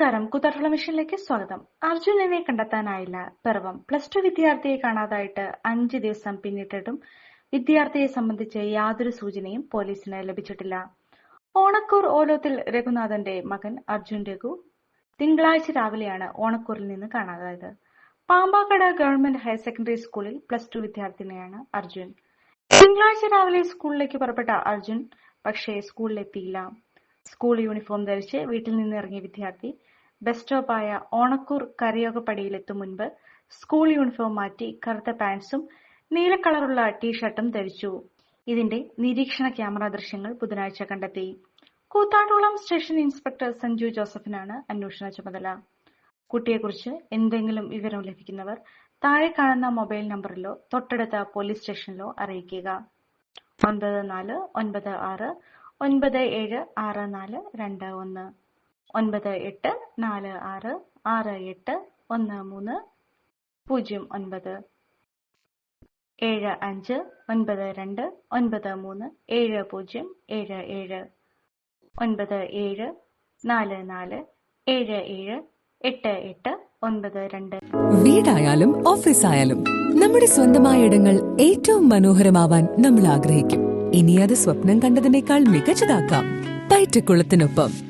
നമസ്കാരം. കുത്താട്ടുള്ള മിഷനിലേക്ക് സ്വാഗതം. അർജുനനെ കണ്ടെത്താനായില്ല. പിറവം പ്ലസ് ടു വിദ്യാർത്ഥിയെ കാണാതായിട്ട് അഞ്ച് ദിവസം പിന്നിട്ടിട്ടും വിദ്യാർത്ഥിയെ സംബന്ധിച്ച് യാതൊരു സൂചനയും പോലീസിന് ലഭിച്ചിട്ടില്ല. ഓണക്കൂർ ഓലോത്തിൽ രഘുനാഥന്റെ മകൻ അർജുൻ രഘു തിങ്കളാഴ്ച രാവിലെയാണ് ഓണക്കൂറിൽ നിന്ന് കാണാതായത്. പാമ്പാക്കട ഗവൺമെന്റ് ഹയർ സെക്കൻഡറി സ്കൂളിൽ പ്ലസ് ടു വിദ്യാർത്ഥിനിയാണ് അർജുൻ. തിങ്കളാഴ്ച രാവിലെ സ്കൂളിലേക്ക് പുറപ്പെട്ട അർജുൻ പക്ഷേ സ്കൂളിലെത്തിയില്ല. സ്കൂൾ യൂണിഫോം ധരിച്ച് വീട്ടിൽ നിന്ന് ഇറങ്ങിയ വിദ്യാർത്ഥി ബസ് സ്റ്റോപ്പായ ഓണക്കൂർ കരയോഗപ്പടിയിലെത്തും മുൻപ് സ്കൂൾ യൂണിഫോം മാറ്റി കറുത്ത പാൻസും നീല കളറുള്ള ടീഷർട്ടും ധരിച്ചു. ഇതിന്റെ നിരീക്ഷണ ക്യാമറ ദൃശ്യങ്ങൾ ബുധനാഴ്ച കണ്ടെത്തി. കൂത്താട്ടുകുളം സ്റ്റേഷൻ ഇൻസ്പെക്ടർ സഞ്ജു ജോസഫിനാണ് അന്വേഷണ ചുമതല. കുട്ടിയെക്കുറിച്ച് എന്തെങ്കിലും വിവരം ലഭിക്കുന്നവർ താഴെ കാണുന്ന മൊബൈൽ നമ്പറിലോ തൊട്ടടുത്ത പോലീസ് സ്റ്റേഷനിലോ അറിയിക്കുക. ഒൻപത് നാല് ഒൻപത് ആറ് ഒൻപത് ഏഴ് ആറ് നാല് രണ്ട് ഒന്ന്. ഒൻപത് എട്ട് നാല് ആറ് ആറ് എട്ട് ഒന്ന് മൂന്ന് പൂജ്യം ഒൻപത് ഏഴ് അഞ്ച് ഒൻപത് രണ്ട് ഒൻപത് മൂന്ന് ഏഴ് പൂജ്യം ഏഴ് ഏഴ് ഒൻപത് ഏഴ് നാല് നാല് ഏഴ് ഏഴ് എട്ട് എട്ട് ഒൻപത് രണ്ട് വീടായാലും ഓഫീസായാലും നമ്മുടെ സ്വന്തമായ ഇടങ്ങൾ ഏറ്റവും മനോഹരമാവാൻ നമ്മൾ ആഗ്രഹിക്കും. ഇനി അത് സ്വപ്നം കണ്ടതിനേക്കാൾ മികച്ചതാക്കാം. പൈറ്റക്കുളത്തിനൊപ്പം